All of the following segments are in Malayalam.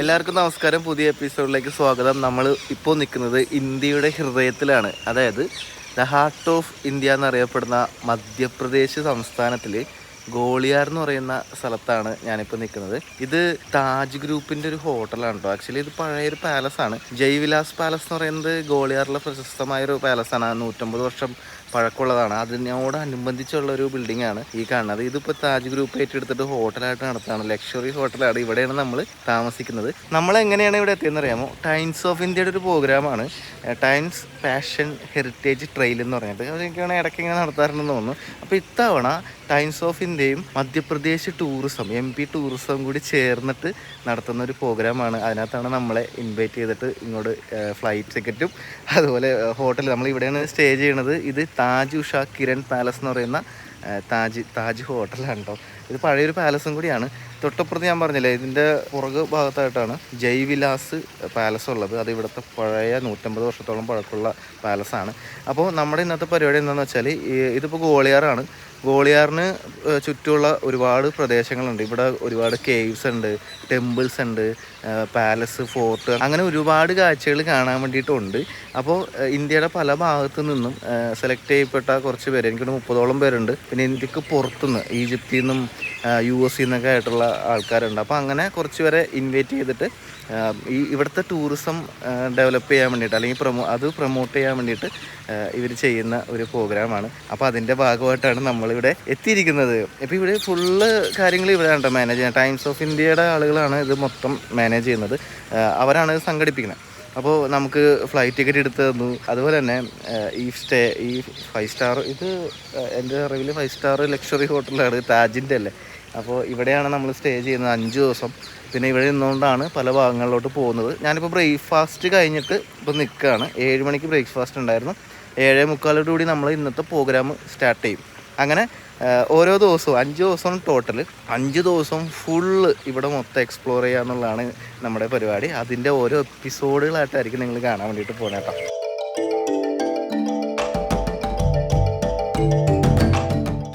എല്ലാവർക്കും നമസ്കാരം. പുതിയ എപ്പിസോഡിലേക്ക് സ്വാഗതം. നമ്മൾ ഇപ്പോൾ നിൽക്കുന്നത് ഇന്ത്യയുടെ ഹൃദയത്തിലാണ്. അതായത് ദ ഹാർട്ട് ഓഫ് ഇന്ത്യ എന്നറിയപ്പെടുന്ന മധ്യപ്രദേശ് സംസ്ഥാനത്തിൽ ഗോളിയാർ എന്ന് പറയുന്ന സ്ഥലത്താണ് ഞാനിപ്പോൾ നിൽക്കുന്നത്. ഇത് താജ് ഗ്രൂപ്പിന്റെ ഒരു ഹോട്ടലാണ് കേട്ടോ. ആക്ച്വലി ഇത് പഴയൊരു പാലസാണ് ജയ്വിലാസ് പാലസ് എന്ന് പറയുന്നത് ഗോളിയാറിലെ പ്രശസ്തമായ ഒരു പാലസാണ് നൂറ്റമ്പത് വർഷം പഴക്കമുള്ളതാണ്. അതിനോടനുബന്ധിച്ചുള്ള ഒരു ബിൽഡിംഗ് ആണ് ഈ കാണുന്നത്. ഇതിപ്പോ താജ് ഗ്രൂപ്പ് ഏറ്റെടുത്തിട്ട് ഹോട്ടലായിട്ട് നടത്താണ് ലക്ഷറി ഹോട്ടലാണ് ഇവിടെയാണ് നമ്മൾ താമസിക്കുന്നത്. നമ്മൾ എങ്ങനെയാണ് ഇവിടെ എത്തിയെന്ന് അറിയാമോ? ടൈംസ് ഓഫ് ഇന്ത്യയുടെ ഒരു പ്രോഗ്രാമാണ് ടൈംസ് ഫാഷൻ ഹെറിറ്റേജ് ട്രെയിൽ എന്ന് പറഞ്ഞിട്ട്. അതൊക്കെയാണ് ഇടയ്ക്ക് ഇങ്ങനെ നടത്താറുണ്ടെന്ന് തോന്നുന്നു. അപ്പോൾ ഇത്തവണ ടൈംസ് ഓഫ് ഇന്ത്യയും Madhya Pradesh tourism M P tourism കൂടി ചേർന്നിട്ട് നടത്തുന്ന ഒരു പ്രോഗ്രാമാണ് അതിനകത്താണ് നമ്മളെ ഇൻവൈറ്റ് ചെയ്തിട്ട് ഇങ്ങോട്ട് ഫ്ലൈറ്റ് ടിക്കറ്റും അതുപോലെ ഹോട്ടൽ നമ്മൾ ഇവിടെയാണ് സ്റ്റേ ചെയ്യണത്. ഇത് താജ് ഉഷ കിരൺ പാലസ് എന്ന് പറയുന്ന താജ് താജ് ഹോട്ടലാണ് കേട്ടോ ഇത് പഴയൊരു പാലസും കൂടിയാണ്. തൊട്ടപ്പുറത്ത് ഞാൻ പറഞ്ഞില്ലേ ഇതിന്റെ പുറകു ഭാഗത്തായിട്ടാണ് ജൈവിലാസ് പാലസ് ഉള്ളത്. അത് ഇവിടുത്തെ പഴയ നൂറ്റമ്പത് വർഷത്തോളം പഴക്കമുള്ള പാലസാണ്. അപ്പോൾ നമ്മുടെ ഇന്നത്തെ പരിപാടി എന്താണെന്ന് വെച്ചാൽ ഇതിപ്പോൾ ഗോളിയാറാണ്. ഗോളിയാറിന് ചുറ്റുമുള്ള ഒരുപാട് പ്രദേശങ്ങളുണ്ട്. ഇവിടെ ഒരുപാട് കേവ്സ് ഉണ്ട് ടെമ്പിൾസ് ഉണ്ട് പാലസ് ഫോർട്ട് അങ്ങനെ ഒരുപാട് കാഴ്ചകൾ കാണാൻ വേണ്ടിയിട്ടുണ്ട്. അപ്പോൾ ഇന്ത്യയുടെ പല ഭാഗത്തു നിന്നും സെലക്ട് ചെയ്യപ്പെട്ട കുറച്ച് പേര് എനിക്കൊരു മുപ്പതോളം പേരുണ്ട്. പിന്നെ ഇന്ത്യയ്ക്ക് പുറത്തുനിന്ന് ഈജിപ്തിൽ നിന്നും യു എസ് നിന്നൊക്കെ ആയിട്ടുള്ള ആൾക്കാരുണ്ട്. അപ്പോൾ അങ്ങനെ കുറച്ച് പേരെ ഇൻവൈറ്റ് ചെയ്തിട്ട് ഈ ഇവിടുത്തെ ടൂറിസം ഡെവലപ്പ് ചെയ്യാൻ വേണ്ടിയിട്ട് അല്ലെങ്കിൽ പ്രൊമോ അത് പ്രൊമോട്ട് ചെയ്യാൻ വേണ്ടിയിട്ട് ഇവർ ചെയ്യുന്ന ഒരു പ്രോഗ്രാമാണ് അപ്പോൾ അതിന്റെ ഭാഗമായിട്ടാണ് നമ്മളിവിടെ എത്തിയിരിക്കുന്നത്. ഇപ്പോൾ ഇവിടെ ഫുള്ള് കാര്യങ്ങൾ ഇവിടെയാണ് കേട്ടോ മാനേജ് ചെയ്യുന്നത്. ടൈംസ് ഓഫ് ഇന്ത്യയുടെ ആളുകളാണ് ഇത് മൊത്തം മാനേജ് ചെയ്യുന്നത്. അവരാണ് ഇത് സംഘടിപ്പിക്കുന്നത്. അപ്പോൾ നമുക്ക് ഫ്ലൈറ്റ് ടിക്കറ്റ് എടുത്ത് തന്നു. അതുപോലെ തന്നെ ഈ സ്റ്റേ ഈ ഫൈവ് സ്റ്റാർ ഇത് എന്റെ അറിവിൽ ഫൈവ് സ്റ്റാർ ലക്ഷറി ഹോട്ടലാണ് താജിന്റെ അല്ലേ? അപ്പോൾ ഇവിടെയാണ് നമ്മൾ സ്റ്റേ ചെയ്യുന്നത് അഞ്ച് ദിവസം. പിന്നെ ഇവിടെ നിന്നുകൊണ്ടാണ് പല ഭാഗങ്ങളിലോട്ട് പോകുന്നത്. ഞാനിപ്പോൾ ബ്രേക്ക്ഫാസ്റ്റ് കഴിഞ്ഞിട്ട് ഇപ്പോൾ നിൽക്കുകയാണ് ഏഴ് മണിക്ക് ബ്രേക്ക്ഫാസ്റ്റ് ഉണ്ടായിരുന്നു. ഏഴേ മുക്കാലോടുകൂടി നമ്മൾ ഇന്നത്തെ പ്രോഗ്രാം സ്റ്റാർട്ട് ചെയ്യും. അങ്ങനെ ഓരോ ദിവസവും അഞ്ച് ദിവസം ടോട്ടൽ അഞ്ച് ദിവസം ഫുള്ള് ഇവിടെ മൊത്തം എക്സ്പ്ലോർ ചെയ്യുക എന്നുള്ളതാണ് നമ്മുടെ പരിപാടി. അതിന്റെ ഓരോ എപ്പിസോഡുകളായിട്ടായിരിക്കും നിങ്ങൾ കാണാൻ വേണ്ടിയിട്ട് പോകുന്നത്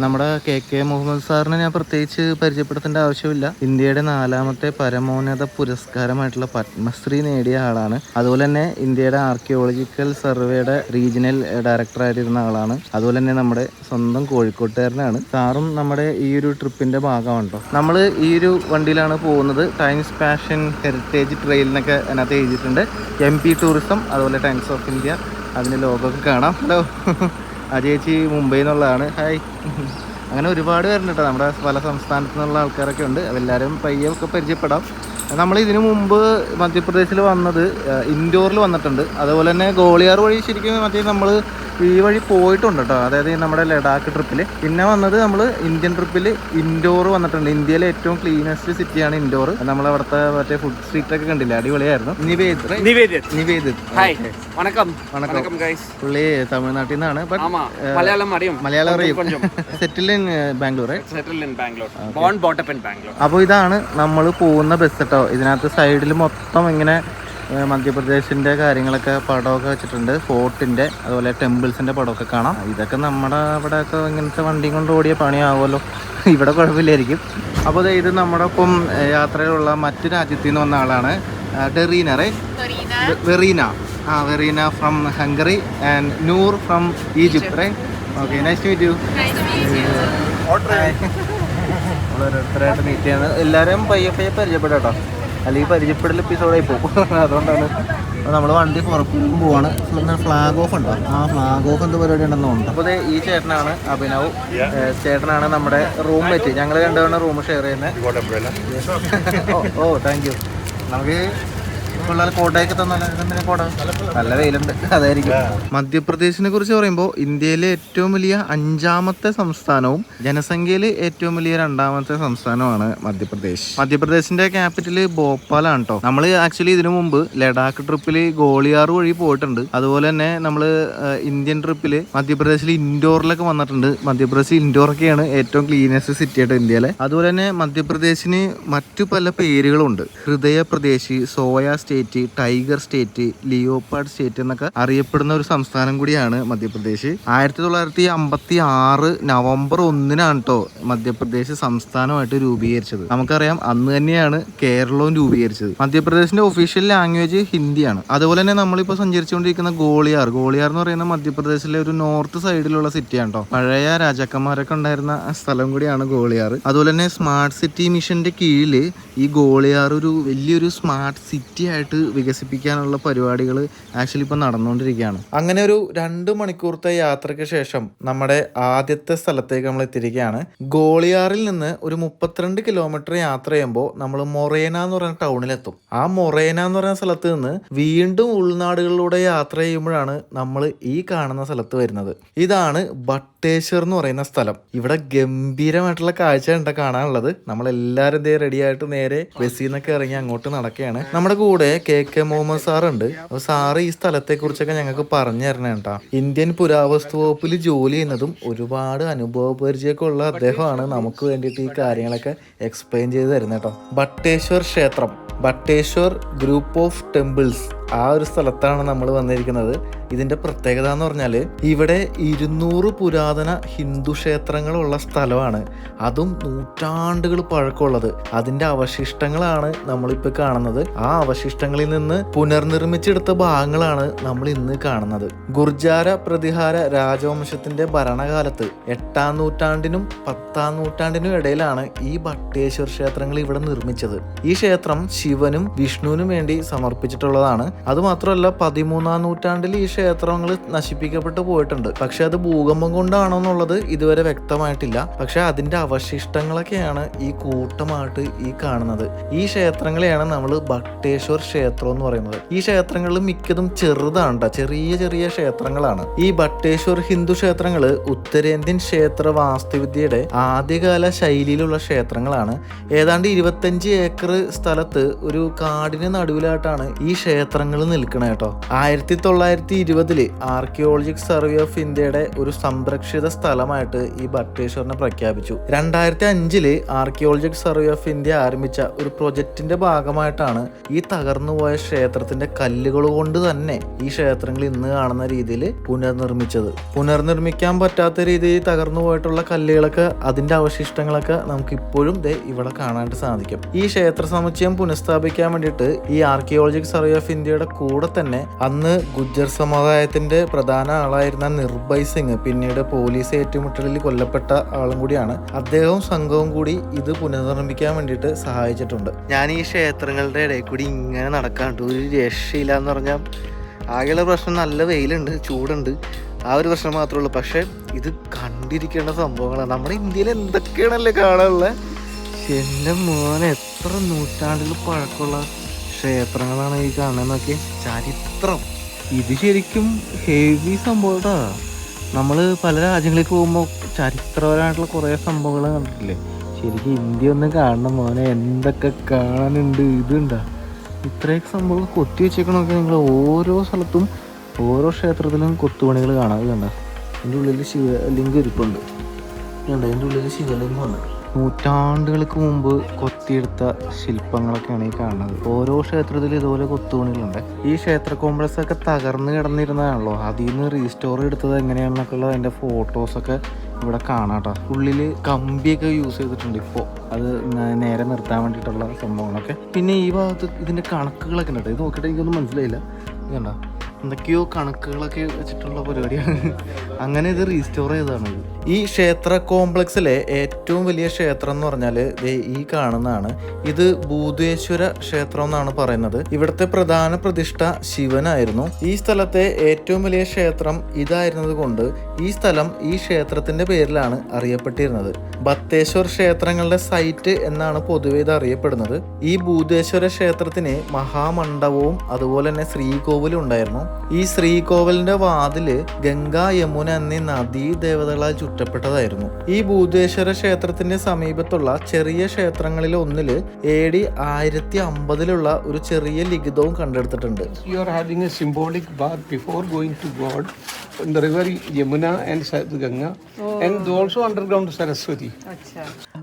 നമ്മുടെ കെ കെ മുഹമ്മദ് സാറിനെ ഞാൻ പ്രത്യേകിച്ച് പരിചയപ്പെടുത്തേണ്ട ആവശ്യമില്ല. ഇന്ത്യയുടെ നാലാമത്തെ പരമോന്നത പുരസ്കാരമായിട്ടുള്ള പത്മശ്രീ നേടിയ ആളാണ്. അതുപോലെ തന്നെ ഇന്ത്യയുടെ ആർക്കിയോളജിക്കൽ സർവേയുടെ റീജിയണൽ ഡയറക്ടറായിട്ടിരുന്ന ആളാണ്. അതുപോലെ തന്നെ നമ്മുടെ സ്വന്തം കോഴിക്കോട്ടുകാരനാണ്. സാറും നമ്മുടെ ഈ ഒരു ട്രിപ്പിന്റെ ഭാഗമാണ് കേട്ടോ നമ്മൾ ഈ ഒരു വണ്ടിയിലാണ് പോകുന്നത്. ടൈംസ് പാഷൻ ഹെറിറ്റേജ് ട്രെയിൽ എന്നൊക്കെ അതിനകത്ത് എഴുതിയിട്ടുണ്ട്. എം പി ടൂറിസം അതുപോലെ ടൈംസ് ഓഫ് ഇന്ത്യ അതിന്റെ ലോഗൊക്കെ കാണാം. ഹലോ ആ ചേച്ചി മുംബൈയിൽ നിന്നുള്ളതാണ് ഹായ്. അങ്ങനെ ഒരുപാട് പേരുണ്ട് കേട്ടോ. നമ്മുടെ പല സംസ്ഥാനത്തു നിന്നുള്ള ആൾക്കാരൊക്കെ ഉണ്ട്. എല്ലാവരും പയ്യെ ഒക്കെ പരിചയപ്പെടാം. നമ്മൾ ഇതിനു മുമ്പ് മധ്യപ്രദേശിൽ വന്നത് ഇൻഡോറിൽ വന്നിട്ടുണ്ട്. അതുപോലെ തന്നെ ഗോളിയാർ വഴി ശരിക്കും മറ്റേ നമ്മൾ ഈ വഴി പോയിട്ടുണ്ട് കേട്ടോ അതായത് നമ്മുടെ ലഡാക്ക് ട്രിപ്പിൽ പിന്നെ വന്നത് നമ്മൾ ഇന്ത്യൻ ട്രിപ്പിൽ ഇൻഡോർ വന്നിട്ടുണ്ട്. ഇന്ത്യയിലെ ഏറ്റവും ക്ലീനസ്റ്റ് സിറ്റിയാണ് ഇൻഡോർ നമ്മൾ അവിടുത്തെ മറ്റേ ഫുഡ് സ്ട്രീറ്റ് ഒക്കെ കണ്ടില്ല? അടിപൊളിയായിരുന്നു. നിവേദിത് നിവേദിത് പുള്ളി തമിഴ്നാട്ടിൽ നിന്നാണ്. മലയാളം അറിയും. Malayalam settle in Bangalore settle in Bangalore അപ്പോൾ ഇതാണ് നമ്മൾ പോകുന്ന ബസ് കേട്ടോ ഇതിനകത്ത് സൈഡിൽ മൊത്തം ഇങ്ങനെ മധ്യപ്രദേശിന്റെ മധ്യപ്രദേശിന്റെ കാര്യങ്ങളൊക്കെ പടമൊക്കെ വെച്ചിട്ടുണ്ട്. ഫോർട്ടിന്റെ അതുപോലെ ടെമ്പിൾസിന്റെ പടമൊക്കെ കാണാം. ഇതൊക്കെ നമ്മുടെ അവിടെ ഒക്കെ ഇങ്ങനത്തെ വണ്ടിയും കൊണ്ട് ഓടിയ പണിയാവുമല്ലോ. ഇവിടെ കുഴപ്പമില്ലായിരിക്കും. അപ്പോൾ ഇത് നമ്മുടെ ഒപ്പം യാത്രയിലുള്ള മറ്റു രാജ്യത്തിൽ നിന്ന് വന്ന ആളാണ് ഡെറീന റേ? വെറീന ആ Verina from Hungary and Noor from Egypt ray? Okay nice to meet you ഓരോരുത്തരായിട്ട് മീറ്റ് ചെയ്യുന്നത് എല്ലാവരും പയ്യെ പയ്യെ പരിചയപ്പെടാം കേട്ടോ അല്ലെങ്കിൽ പരിചയപ്പെടൽ എപ്പിസോഡായി പോകും. അതുകൊണ്ടാണ് നമ്മൾ വണ്ടി പുറപ്പെടും പോവാണ്. ഫ്ലാഗ് ഓഫ് ഉണ്ടോ. ആ ഫ്ലാഗ് ഓഫ് എന്ത് പരിപാടി ഉണ്ടെന്ന് തോന്നുന്നു അപ്പോൾ ഈ ചേട്ടനാണ് അഭിനവ്. ചേട്ടനാണ് നമ്മുടെ റൂം മേറ്റ് ഞങ്ങൾ രണ്ടുപേരും റൂം ഷെയർ ചെയ്യുന്നത് ഓ ഓ താങ്ക് യു നമുക്ക് നല്ല വെയിലുണ്ട്. അതായിരിക്കും. മധ്യപ്രദേശിനെ കുറിച്ച് പറയുമ്പോൾ ഇന്ത്യയിലെ ഏറ്റവും വലിയ അഞ്ചാമത്തെ സംസ്ഥാനവും ജനസംഖ്യയിൽ ഏറ്റവും വലിയ രണ്ടാമത്തെ സംസ്ഥാനമാണ് മധ്യപ്രദേശ്. മധ്യപ്രദേശിന്റെ ക്യാപിറ്റൽ ഭോപ്പാലാണ് കേട്ടോ നമ്മൾ ആക്ച്വലി ഇതിനു മുമ്പ് ലഡാക്ക് ട്രിപ്പിൽ ഗോളിയാർ വഴി പോയിട്ടുണ്ട്. അതുപോലെ തന്നെ നമ്മൾ ഇന്ത്യൻ ട്രിപ്പിൽ മധ്യപ്രദേശിൽ ഇൻഡോറിലൊക്കെ വന്നിട്ടുണ്ട്. മധ്യപ്രദേശ് ഇൻഡോറൊക്കെയാണ് ഏറ്റവും ക്ലീനസ്റ്റ് സിറ്റി ആയിട്ട് ഇന്ത്യയിലെ. അതുപോലെ തന്നെ മധ്യപ്രദേശിന് മറ്റു പല പേരുകളുണ്ട്. ഹൃദയപ്രദേശ് soya state state tiger state leopard state എന്നൊക്കെ അറിയപ്പെടുന്ന ഒരു സംസ്ഥാനം കൂടിയാണ് മധ്യപ്രദേശ്. ആയിരത്തി തൊള്ളായിരത്തി അമ്പത്തി ആറ് നവംബർ ഒന്നിനാണ് കേട്ടോ മധ്യപ്രദേശ് സംസ്ഥാനമായിട്ട് രൂപീകരിച്ചത്. നമുക്കറിയാം അന്ന് തന്നെയാണ് കേരളവും രൂപീകരിച്ചത്. മധ്യപ്രദേശിന്റെ ഒഫീഷ്യൽ ലാംഗ്വേജ് ഹിന്ദിയാണ്. അതുപോലെ തന്നെ നമ്മളിപ്പോൾ സഞ്ചരിച്ചുകൊണ്ടിരിക്കുന്ന ഗോളിയാർ. ഗോളിയാർ എന്ന് പറയുന്ന മധ്യപ്രദേശിലെ ഒരു നോർത്ത് സൈഡിലുള്ള സിറ്റിയാണ് കേട്ടോ പഴയ രാജാക്കന്മാരൊക്കെ ഉണ്ടായിരുന്ന സ്ഥലം കൂടിയാണ് ഗോളിയാർ. അതുപോലെ തന്നെ സ്മാർട്ട് സിറ്റി മിഷന്റെ കീഴിൽ ഈ ഗോളിയാർ ഒരു വലിയൊരു സ്മാർട്ട് സിറ്റി ആയിട്ട് വികസിപ്പിക്കാനുള്ള പരിപാടികൾ ആക്ച്വലി ഇപ്പം നടന്നുകൊണ്ടിരിക്കുകയാണ് അങ്ങനെ ഒരു രണ്ട് മണിക്കൂറത്തെ യാത്രയ്ക്ക് ശേഷം നമ്മുടെ ആദ്യത്തെ സ്ഥലത്തേക്ക് നമ്മൾ എത്തിയിരിക്കുകയാണ്. ഗോളിയാറിൽ നിന്ന് ഒരു മുപ്പത്തിരണ്ട് കിലോമീറ്റർ യാത്ര ചെയ്യുമ്പോൾ നമ്മൾ മൊറേന എന്ന് പറയുന്ന ടൗണിലെത്തും. ആ മൊറേന എന്ന് പറയുന്ന സ്ഥലത്ത് നിന്ന് വീണ്ടും ഉൾനാടുകളിലൂടെ യാത്ര ചെയ്യുമ്പോഴാണ് നമ്മൾ ഈ കാണുന്ന സ്ഥലത്ത് വരുന്നത്. ഇതാണ് ബട്ടേശ്വർ എന്ന് പറയുന്ന സ്ഥലം. ഇവിടെ ഗംഭീരമായിട്ടുള്ള കാഴ്ച ഉണ്ട് കാണാനുള്ളത്. നമ്മളെല്ലാവരും ഇതേ റെഡി ആയിട്ട് നേരെ ബസ്സിൽ നിന്നൊക്കെ ഇറങ്ങി അങ്ങോട്ട് നടക്കുകയാണ്. നമ്മുടെ കൂടെ കെ കെ മുഹമ്മദ് സാറുണ്ട് അപ്പോൾ സാറ് ഈ സ്ഥലത്തെ കുറിച്ചൊക്കെ ഞങ്ങൾക്ക് പറഞ്ഞു തരണേ കേട്ടാ. ഇന്ത്യൻ പുരാവസ്തു വകുപ്പിൽ ജോലി ചെയ്യുന്നതും ഒരുപാട് അനുഭവ പരിചയമൊക്കെ ഉള്ള അദ്ദേഹമാണ് നമുക്ക് വേണ്ടിയിട്ട് ഈ കാര്യങ്ങളൊക്കെ എക്സ്പ്ലെയിൻ ചെയ്ത് തരുന്നത് കേട്ടോ. ബട്ടേശ്വർ ക്ഷേത്രം. ബട്ടേശ്വർ ഗ്രൂപ്പ് ഓഫ് ടെമ്പിൾസ് ആ ഒരു സ്ഥലത്താണ് നമ്മൾ വന്നിരിക്കുന്നത്. ഇതിന്റെ പ്രത്യേകത എന്ന് പറഞ്ഞാൽ ഇവിടെ ഇരുന്നൂറ് പുരാതന ഹിന്ദു ക്ഷേത്രങ്ങളുള്ള സ്ഥലമാണ്. അതും നൂറ്റാണ്ടുകൾ പഴക്കമുള്ളത്. അതിന്റെ അവശിഷ്ടങ്ങളാണ് നമ്മളിപ്പോൾ കാണുന്നത്. ആ അവശിഷ്ടങ്ങളിൽ നിന്ന് പുനർനിർമ്മിച്ചെടുത്ത ഭാഗങ്ങളാണ് നമ്മൾ ഇന്ന് കാണുന്നത്. ഗുർജാര പ്രതിഹാര രാജവംശത്തിന്റെ ഭരണകാലത്ത് എട്ടാം നൂറ്റാണ്ടിനും പത്താം നൂറ്റാണ്ടിനും ഇടയിലാണ് ഈ ഭട്ടേശ്വർ ക്ഷേത്രങ്ങൾ ഇവിടെ നിർമ്മിച്ചത്. ഈ ക്ഷേത്രം ശിവനും വിഷ്ണുവിനും വേണ്ടി സമർപ്പിച്ചിട്ടുള്ളതാണ്. അതുമാത്രമല്ല പതിമൂന്നാം നൂറ്റാണ്ടിൽ ഈ ക്ഷേത്രങ്ങൾ നശിപ്പിക്കപ്പെട്ടു പോയിട്ടുണ്ട്. പക്ഷെ അത് ഭൂകമ്പം കൊണ്ടാണോ എന്നുള്ളത് ഇതുവരെ വ്യക്തമായിട്ടില്ല. പക്ഷെ അതിന്റെ അവശിഷ്ടങ്ങളൊക്കെയാണ് ഈ കൂട്ടമായിട്ട് ഈ കാണുന്നത്. ഈ ക്ഷേത്രങ്ങളെയാണ് നമ്മൾ ഭക്തേശ്വർ ക്ഷേത്രം എന്ന് പറയുന്നത്. ഈ ക്ഷേത്രങ്ങളിൽ മിക്കതും ചെറുതാണ്. ചെറിയ ചെറിയ ക്ഷേത്രങ്ങളാണ്. ഈ ഭട്ടേശ്വർ ഹിന്ദു ക്ഷേത്രങ്ങൾ ഉത്തരേന്ത്യൻ ക്ഷേത്ര വാസ്തുവിദ്യയുടെ ആദ്യകാല ശൈലിയിലുള്ള ക്ഷേത്രങ്ങളാണ്. ഏതാണ്ട് ഇരുപത്തഞ്ച് ഏക്കർ സ്ഥലത്ത് ഒരു കാടിന് നടുവിലായിട്ടാണ് ഈ ക്ഷേത്രങ്ങൾ നിൽക്കണത് കേട്ടോ. ആയിരത്തി തൊള്ളായിരത്തി ഇരുപതിൽ ആർക്കിയോളജിക് സർവേ ഓഫ് ഇന്ത്യയുടെ ഒരു സംരക്ഷിത സ്ഥലമായിട്ട് ഈ ബട്ടേശ്വറിനെ പ്രഖ്യാപിച്ചു. രണ്ടായിരത്തി അഞ്ചിൽ ആർക്കിയോളജിക് സർവേ ഓഫ് ഇന്ത്യ ആരംഭിച്ച ഒരു പ്രൊജക്ടിന്റെ ഭാഗമായിട്ടാണ് ഈ തകർന്നുപോയ ക്ഷേത്രത്തിന്റെ കല്ലുകൾ കൊണ്ട് തന്നെ ഈ ക്ഷേത്രങ്ങൾ ഇന്ന് കാണുന്ന രീതിയിൽ പുനർനിർമ്മിച്ചത്. പുനർനിർമ്മിക്കാൻ പറ്റാത്ത രീതിയിൽ തകർന്നു പോയിട്ടുള്ള കല്ലുകളൊക്കെ അതിന്റെ അവശിഷ്ടങ്ങളൊക്കെ നമുക്ക് ഇപ്പോഴും ഇവിടെ കാണാനായിട്ട് സാധിക്കും. ഈ ക്ഷേത്ര സമുച്ചയം പുനഃസ്ഥാപിക്കാൻ വേണ്ടിയിട്ട് ഈ ആർക്കിയോളജിക് സർവേ ഓഫ് ഇന്ത്യയുടെ കൂടെ തന്നെ അന്ന് ഗുജ്ജർ സമുദായത്തിന്റെ പ്രധാന ആളായിരുന്ന നിർഭയ് സിംഗ് പിന്നീട് പോലീസ് ഏറ്റുമുട്ടലിൽ കൊല്ലപ്പെട്ട ആളും കൂടിയാണ്. അദ്ദേഹവും സംഘവും കൂടി ഇത് പുനർനിർമ്മിക്കാൻ വേണ്ടിയിട്ട് സഹായിച്ചിട്ടുണ്ട്. ഞാൻ ഈ ക്ഷേത്രങ്ങളുടെ ഇടയിൽ കൂടി ഇങ്ങനെ നടക്കാണ്ട് ഒരു രക്ഷയില്ല എന്ന് പറഞ്ഞാൽ ആകെയുള്ള പ്രശ്നം നല്ല വെയിലുണ്ട് ചൂടുണ്ട്. ആ ഒരു പ്രശ്നം മാത്രമേ ഉള്ളൂ. പക്ഷെ ഇത് കണ്ടിരിക്കേണ്ട സംഭവങ്ങളാണ്. നമ്മുടെ ഇന്ത്യയിൽ എന്തൊക്കെയാണല്ലേ കാണാനുള്ളത്? എന്റെ മോനെ എത്ര നൂറ്റാണ്ടിൽ പഴക്കമുള്ള ക്ഷേത്രങ്ങളാണ് ഈ കാണുന്നതൊക്കെ ചരിത്രം. ഇത് ശരിക്കും ഹെവി സംഭവട്ടാ നമ്മൾ പല രാജ്യങ്ങളിലേക്ക് പോകുമ്പോൾ ചരിത്രപരമായിട്ടുള്ള കുറേ സംഭവങ്ങൾ കണ്ടിട്ടില്ലേ? ശരിക്കും ഇന്ത്യ ഒന്ന് കാണണം മോനെ. എന്തൊക്കെ കാണാനുണ്ട് ഇതുണ്ടാ ഇത്രയൊക്കെ സംഭവം കൊത്തി വെച്ചേക്കണമൊക്കെ നിങ്ങൾ ഓരോ സ്ഥലത്തും ഓരോ ക്ഷേത്രത്തിലും കൊത്തുപണികൾ കാണാതെ കണ്ട. എന്റെ ഉള്ളിൽ ശിവലിംഗം ഇരിപ്പുണ്ട്. കണ്ട എന്റെ ഉള്ളിൽ ശിവലിംഗമാണ് നൂറ്റാണ്ടുകൾക്ക് മുമ്പ് കൊത്തിയെടുത്ത ശില്പങ്ങളൊക്കെയാണ് ഈ കാണുന്നത്. ഓരോ ക്ഷേത്രത്തിലും ഇതുപോലെ കൊത്തുപണികളുണ്ട്. ഈ ക്ഷേത്ര കോംപ്ലക്സ് ഒക്കെ തകർന്നു കിടന്നിരുന്നതാണല്ലോ. അതിൽ നിന്ന് റീസ്റ്റോർ എടുത്തത് എങ്ങനെയാണെന്നൊക്കെ ഉള്ള അതിന്റെ ഫോട്ടോസൊക്കെ ഇവിടെ കാണാട്ടോ. ഉള്ളിൽ കമ്പിയൊക്കെ യൂസ് ചെയ്തിട്ടുണ്ട് ഇപ്പോൾ അത് നേരെ നിർത്താൻ വേണ്ടിയിട്ടുള്ള സംഭവങ്ങളൊക്കെ. പിന്നെ ഈ ഭാഗത്ത് ഇതിന്റെ കണക്കുകളൊക്കെ ഉണ്ട്. ഇത് നോക്കിയിട്ട് എനിക്കൊന്നും മനസ്സിലായില്ല. കണ്ടോ? എന്തൊക്കെയോ കണക്കുകളൊക്കെ വെച്ചിട്ടുള്ള പരിപാടിയാണ്. അങ്ങനെ ഇത് റീസ്റ്റോർ ചെയ്തതാണ് ഇത്. ഈ ക്ഷേത്ര കോംപ്ലക്സിലെ ഏറ്റവും വലിയ ക്ഷേത്രം എന്ന് പറഞ്ഞാൽ ഈ കാണുന്നതാണ്. ഇത് ഭൂതേശ്വര ക്ഷേത്രം എന്നാണ് പറയുന്നത്. ഇവിടുത്തെ പ്രധാന പ്രതിഷ്ഠ ശിവനായിരുന്നു. ഈ സ്ഥലത്തെ ഏറ്റവും വലിയ ക്ഷേത്രം ഇതായിരുന്നത് കൊണ്ട് ഈ സ്ഥലം ഈ ക്ഷേത്രത്തിന്റെ പേരിലാണ് അറിയപ്പെട്ടിരുന്നത്. ബത്തേശ്വർ ക്ഷേത്രങ്ങളുടെ സൈറ്റ് എന്നാണ് പൊതുവെ ഇത് അറിയപ്പെടുന്നത്. ഈ ഭൂതേശ്വര ക്ഷേത്രത്തിന് മഹാമണ്ഡപവും അതുപോലെ തന്നെ ശ്രീകോവിലും ഉണ്ടായിരുന്നു. ഈ ശ്രീകോവിലിന്റെ വാതിൽ ഗംഗ യമുന എന്നീ നദീ ദേവതകളാൽ ചുറ്റപ്പെട്ടതായിരുന്നു ഈ ഭൂതേശ്വര ക്ഷേത്രത്തിന്റെ സമീപത്തുള്ള ചെറിയ ക്ഷേത്രങ്ങളിൽ ഒന്നിൽ എ ഡി ആയിരത്തി അമ്പതിലുള്ള ഒരു ചെറിയ ലിഖിതവും കണ്ടെടുത്തിട്ടുണ്ട്. You are having a symbolic bath before going to god in the river Yamuna and Sa- Ganga, and also underground Saraswati.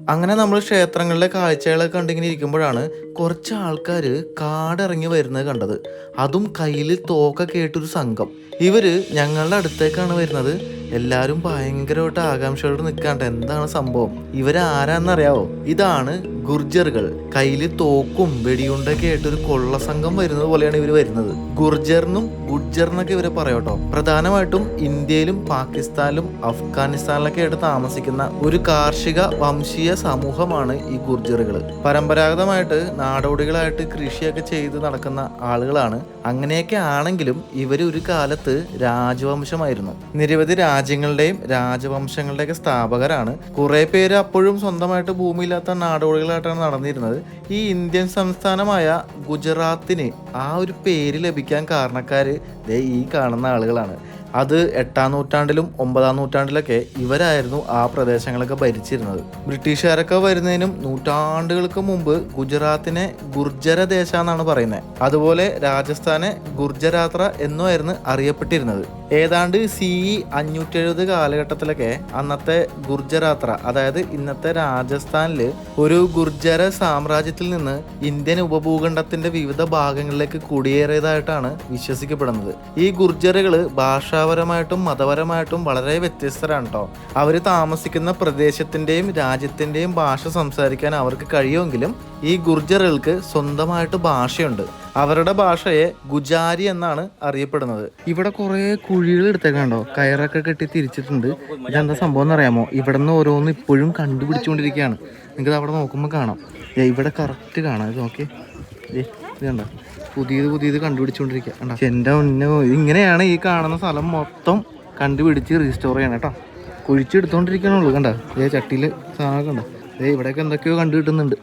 അങ്ങനെ നമ്മൾ ക്ഷേത്രങ്ങളിലെ കാഴ്ചകളൊക്കെ കണ്ടിങ്ങനെ ഇരിക്കുമ്പോഴാണ് കുറച്ച് ആൾക്കാർ കാടിറങ്ങി വരുന്നത് കണ്ടത്. അതും കയ്യിൽ തോക്ക കേട്ടൊരു സംഘം. ഇവർ ഞങ്ങളുടെ അടുത്തേക്കാണ് വരുന്നത്. എല്ലാവരും ഭയങ്കരമായിട്ട് ആകാംക്ഷയോട് നിൽക്കാണ്ട് എന്താണ് സംഭവം? ഇവരാരാന്നറിയാവോ? ഇതാണ് ഗുർജറുകൾ കയ്യിൽ തോക്കും വെടിയുണ്ടൊക്കെ ആയിട്ട് ഒരു കൊള്ള സംഘം വരുന്നത് പോലെയാണ് ഇവർ വരുന്നത്. ഗുർജറിനും ഗുഡ്ജറിനൊക്കെ ഇവരെ പറയോട്ടോ പ്രധാനമായിട്ടും ഇന്ത്യയിലും പാകിസ്ഥാനിലും അഫ്ഗാനിസ്ഥാനിലൊക്കെ ആയിട്ട് താമസിക്കുന്ന ഒരു കാർഷിക വംശീയ സമൂഹമാണ് ഈ ഗുർജറുകൾ പരമ്പരാഗതമായിട്ട് നാടോടികളായിട്ട് കൃഷിയൊക്കെ ചെയ്ത് നടക്കുന്ന ആളുകളാണ്. അങ്ങനെയൊക്കെ ആണെങ്കിലും ഇവർ ഒരു കാലത്ത് രാജവംശമായിരുന്നു. നിരവധി രാജ്യങ്ങളുടെയും രാജവംശങ്ങളുടെയൊക്കെ സ്ഥാപകരാണ്. കുറെ പേര് അപ്പോഴും സ്വന്തമായിട്ട് ഭൂമിയില്ലാത്ത നാടോടികളായിട്ടാണ് നടന്നിരുന്നത്. ഈ ഇന്ത്യൻ സംസ്ഥാനമായ ഗുജറാത്തിന് ആ ഒരു പേര് ലഭിക്കാൻ കാരണക്കാർ ദേ ഈ കാണുന്ന ആളുകളാണ്. അത് എട്ടാം നൂറ്റാണ്ടിലും ഒമ്പതാം നൂറ്റാണ്ടിലൊക്കെ ഇവരായിരുന്നു ആ പ്രദേശങ്ങളൊക്കെ ഭരിച്ചിരുന്നത്. ബ്രിട്ടീഷുകാരൊക്കെ വരുന്നതിനും നൂറ്റാണ്ടുകൾക്ക് മുമ്പ് ഗുജറാത്തിനെ ഗുർജര ദേശ എന്നാണ് പറയുന്നത്. അതുപോലെ രാജസ്ഥാനെ ഗുർജരാത്ര എന്നുമായിരുന്നു അറിയപ്പെട്ടിരുന്നത്. ഏതാണ്ട് സി അഞ്ഞൂറ്റി എഴുപത് കാലഘട്ടത്തിലൊക്കെ അന്നത്തെ ഗുർജറാത്ര അതായത് ഇന്നത്തെ രാജസ്ഥാനിൽ ഒരു ഗുർജര സാമ്രാജ്യത്തിൽ നിന്ന് ഇന്ത്യൻ ഉപഭൂഖണ്ഡത്തിന്റെ വിവിധ ഭാഗങ്ങളിലേക്ക് കുടിയേറിയതായിട്ടാണ് വിശ്വസിക്കപ്പെടുന്നത്. ഈ ഗുർജറുകൾ ഭാഷാപരമായിട്ടും മതപരമായിട്ടും വളരെ വ്യത്യസ്തരാണ് കേട്ടോ അവർ താമസിക്കുന്ന പ്രദേശത്തിന്റെയും രാജ്യത്തിന്റെയും ഭാഷ സംസാരിക്കാൻ അവർക്ക് കഴിയുമെങ്കിലും ഈ ഗുർജറുകൾക്ക് സ്വന്തമായിട്ട് ഭാഷയുണ്ട്. അവരുടെ ഭാഷയെ ഗുജാരി എന്നാണ് അറിയപ്പെടുന്നത്. ഇവിടെ കുറെ കുഴികൾ എടുത്തേക്കാണ്ടോ കയറൊക്കെ കെട്ടി തിരിച്ചിട്ടുണ്ട്. ഇതെന്താ സംഭവം എന്നറിയാമോ? ഇവിടെ നിന്ന് ഓരോന്ന് ഇപ്പോഴും കണ്ടുപിടിച്ചുകൊണ്ടിരിക്കുകയാണ്. നിങ്ങൾക്ക് അവിടെ നോക്കുമ്പോൾ കാണാം. ഇവിടെ കറക്റ്റ് കാണാം. ഇത് നോക്കി ഇത് പുതിയത് പുതിയത് കണ്ടുപിടിച്ചുകൊണ്ടിരിക്കുക. കണ്ടോ? എന്റെ മുന്നേ ഇങ്ങനെയാണ് ഈ കാണുന്ന സ്ഥലം മൊത്തം കണ്ടുപിടിച്ച് റീസ്റ്റോർ ചെയ്യണം കേട്ടോ കുഴിച്ചെടുത്തോണ്ടിരിക്കണുള്ളൂ കണ്ട? ദേ ചട്ടിയിൽ സാധനം കണ്ടോ? ദേ ഇവിടെയൊക്കെ എന്തൊക്കെയോ കണ്ടു? കിട്ടുന്നുണ്ട്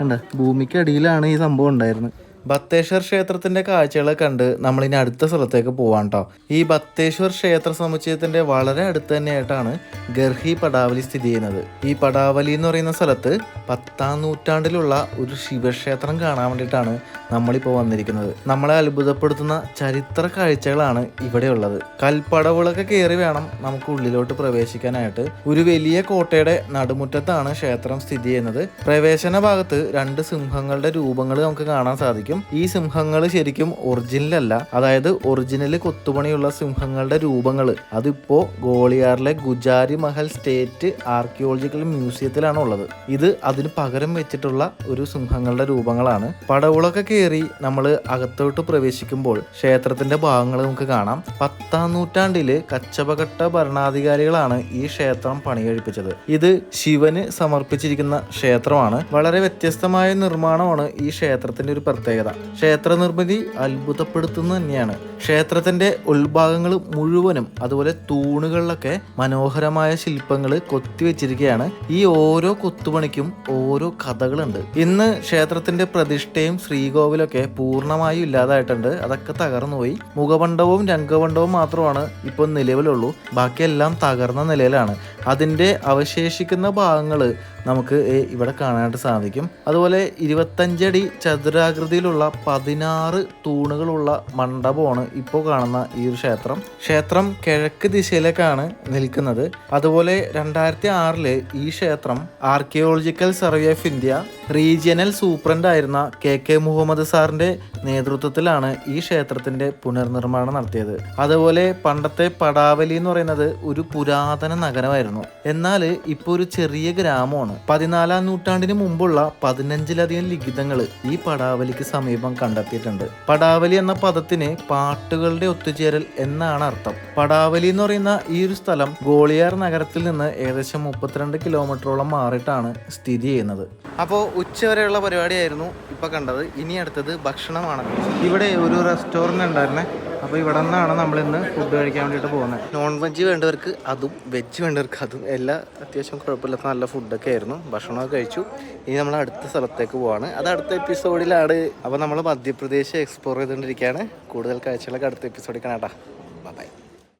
കണ്ട ഭൂമിക്കടിയിലാണ് ഈ സംഭവം ഉണ്ടായിരുന്നത്. ബത്തേശ്വർ ക്ഷേത്രത്തിന്റെ കാഴ്ചകളെ കണ്ട് നമ്മളിനി അടുത്ത സ്ഥലത്തേക്ക് പോവാൻ കേട്ടോ ഈ ബത്തേശ്വർ ക്ഷേത്ര സമുച്ചയത്തിന്റെ വളരെ അടുത്ത് തന്നെയായിട്ടാണ് ഗർഹി പടാവലി സ്ഥിതി ചെയ്യുന്നത്. ഈ പടാവലി എന്ന് പറയുന്ന സ്ഥലത്ത് പത്താം നൂറ്റാണ്ടിലുള്ള ഒരു ശിവക്ഷേത്രം കാണാൻ വേണ്ടിയിട്ടാണ് നമ്മളിപ്പോൾ വന്നിരിക്കുന്നത്. നമ്മളെ അത്ഭുതപ്പെടുത്തുന്ന ചരിത്ര കാഴ്ചകളാണ് ഇവിടെയുള്ളത് കൽപ്പടവുകളൊക്കെ കയറി വേണം നമുക്ക് ഉള്ളിലോട്ട് പ്രവേശിക്കാനായിട്ട്. ഒരു വലിയ കോട്ടയുടെ നടുമുറ്റത്താണ് ക്ഷേത്രം സ്ഥിതി ചെയ്യുന്നത്. പ്രവേശന ഭാഗത്ത് രണ്ട് സിംഹങ്ങളുടെ രൂപങ്ങൾ നമുക്ക് കാണാൻ സാധിക്കും. ഈ സിംഹങ്ങൾ ശരിക്കും ഒറിജിനൽ അല്ല അതായത് ഒറിജിനൽ കൊത്തുപണിയുള്ള സിംഹങ്ങളുടെ രൂപങ്ങൾ അതിപ്പോ ഗോളിയാറിലെ ഗുജാരി മഹൽ സ്റ്റേറ്റ് ആർക്കിയോളജിക്കൽ മ്യൂസിയത്തിലാണ് ഉള്ളത്. ഇത് അതിന് പകരം വെച്ചിട്ടുള്ള ഒരു സിംഹങ്ങളുടെ രൂപങ്ങളാണ്. പടവുകളൊക്കെ കയറി നമ്മൾ അകത്തോട്ട് പ്രവേശിക്കുമ്പോൾ ക്ഷേത്രത്തിന്റെ ഭാഗങ്ങൾ നമുക്ക് കാണാം. പത്താം നൂറ്റാണ്ടിൽ കച്ചപഘട്ട ഭരണാധികാരികളാണ് ഈ ക്ഷേത്രം പണികഴിപ്പിച്ചത്. ഇത് ശിവന് സമർപ്പിച്ചിരിക്കുന്ന ക്ഷേത്രമാണ്. വളരെ വ്യത്യസ്തമായ നിർമ്മാണമാണ് ഈ ക്ഷേത്രത്തിന്റെ ഒരു പ്രത്യേകത. ക്ഷേത്ര നിർമ്മിതി അത്ഭുതപ്പെടുത്തുന്ന തന്നെയാണ്. ക്ഷേത്രത്തിന്റെ ഉൾഭാഗങ്ങൾ മുഴുവനും അതുപോലെ തൂണുകളിലൊക്കെ മനോഹരമായ ശില്പങ്ങൾ കൊത്തിവെച്ചിരിക്കുകയാണ്. ഈ ഓരോ കൊത്തുപണിക്കും ഓരോ കഥകളുണ്ട്. ഇന്ന് ക്ഷേത്രത്തിന്റെ പ്രതിഷ്ഠയും ശ്രീകോവിലൊക്കെ പൂർണമായും ഇല്ലാതായിട്ടുണ്ട്. അതൊക്കെ തകർന്നുപോയി മുഖമണ്ഡപവും രംഗമണ്ഡപവും മാത്രമാണ് ഇപ്പോൾ നിലവിലുള്ളൂ. ബാക്കിയെല്ലാം തകർന്ന നിലയിലാണ്. അതിന്റെ അവശേഷിക്കുന്ന ഭാഗങ്ങൾ നമുക്ക് ഇവിടെ കാണാനായിട്ട് സാധിക്കും. അതുപോലെ ഇരുപത്തഞ്ചടി ചതുരാകൃതിയിലുള്ള പതിനാറ് തൂണുകളുള്ള മണ്ഡപമാണ് ഇപ്പോൾ കാണുന്ന ഈ ഒരു ക്ഷേത്രം. ക്ഷേത്രം കിഴക്ക് ദിശയിലേക്കാണ് നിൽക്കുന്നത്. അതുപോലെ രണ്ടായിരത്തി ആറിൽ ഈ ക്ഷേത്രം archaeological survey of India regional superintendent ആയിരുന്ന കെ കെ മുഹമ്മദ് സാറിന്റെ നേതൃത്വത്തിലാണ് ഈ ക്ഷേത്രത്തിന്റെ പുനർനിർമ്മാണം നടത്തിയത്. അതുപോലെ പണ്ടത്തെ പടാവലി എന്ന് പറയുന്നത് ഒരു പുരാതന നഗരമായിരുന്നു. എന്നാൽ ഇപ്പോൾ ഒരു ചെറിയ ഗ്രാമമാണ്. പതിനാലാം നൂറ്റാണ്ടിന് മുമ്പുള്ള പതിനഞ്ചിലധികം ലിഖിതങ്ങൾ ഈ പടാവലിക്ക് സമീപം കണ്ടെത്തിയിട്ടുണ്ട്. പടാവലി എന്ന പദത്തിന് പാട്ടുകളുടെ ഒത്തുചേരൽ എന്നാണ് അർത്ഥം. പടാവലി എന്ന് പറയുന്ന ഈ ഒരു സ്ഥലം ഗോളിയാർ നഗരത്തിൽ നിന്ന് ഏകദേശം മുപ്പത്തിരണ്ട് കിലോമീറ്ററോളം മാറിയിട്ടാണ് സ്ഥിതി ചെയ്യുന്നത്. അപ്പോൾ ഉച്ചവരെയുള്ള പരിപാടിയായിരുന്നു ഇപ്പൊ കണ്ടത്. ഇനി അടുത്തത് ഭക്ഷണമാണ് ഇവിടെ ഒരു റെസ്റ്റോറന്റ് ഉണ്ടായിരുന്നേ. അപ്പോൾ ഇവിടെ നിന്നാണ് നമ്മളിന്ന് ഫുഡ് കഴിക്കാൻ വേണ്ടിയിട്ട് പോകുന്നത്. നോൺ വെജ് വേണ്ടവർക്ക് അതും വെജ് വേണ്ടവർക്ക് അതും എല്ലാം അത്യാവശ്യം കുഴപ്പമില്ലാത്ത നല്ല ഫുഡൊക്കെ ആയിരുന്നു. ഭക്ഷണമൊക്കെ കഴിച്ചു. ഇനി നമ്മൾ അടുത്ത സ്ഥലത്തേക്ക് പോവാണ്. അത് അടുത്ത എപ്പിസോഡിലാണ് അപ്പോൾ നമ്മൾ മധ്യപ്രദേശ് എക്സ്പ്ലോർ ചെയ്തുകൊണ്ടിരിക്കുകയാണ്. കൂടുതൽ കാഴ്ചകളൊക്കെ അടുത്ത എപ്പിസോഡിൽ കാണാം ബൈ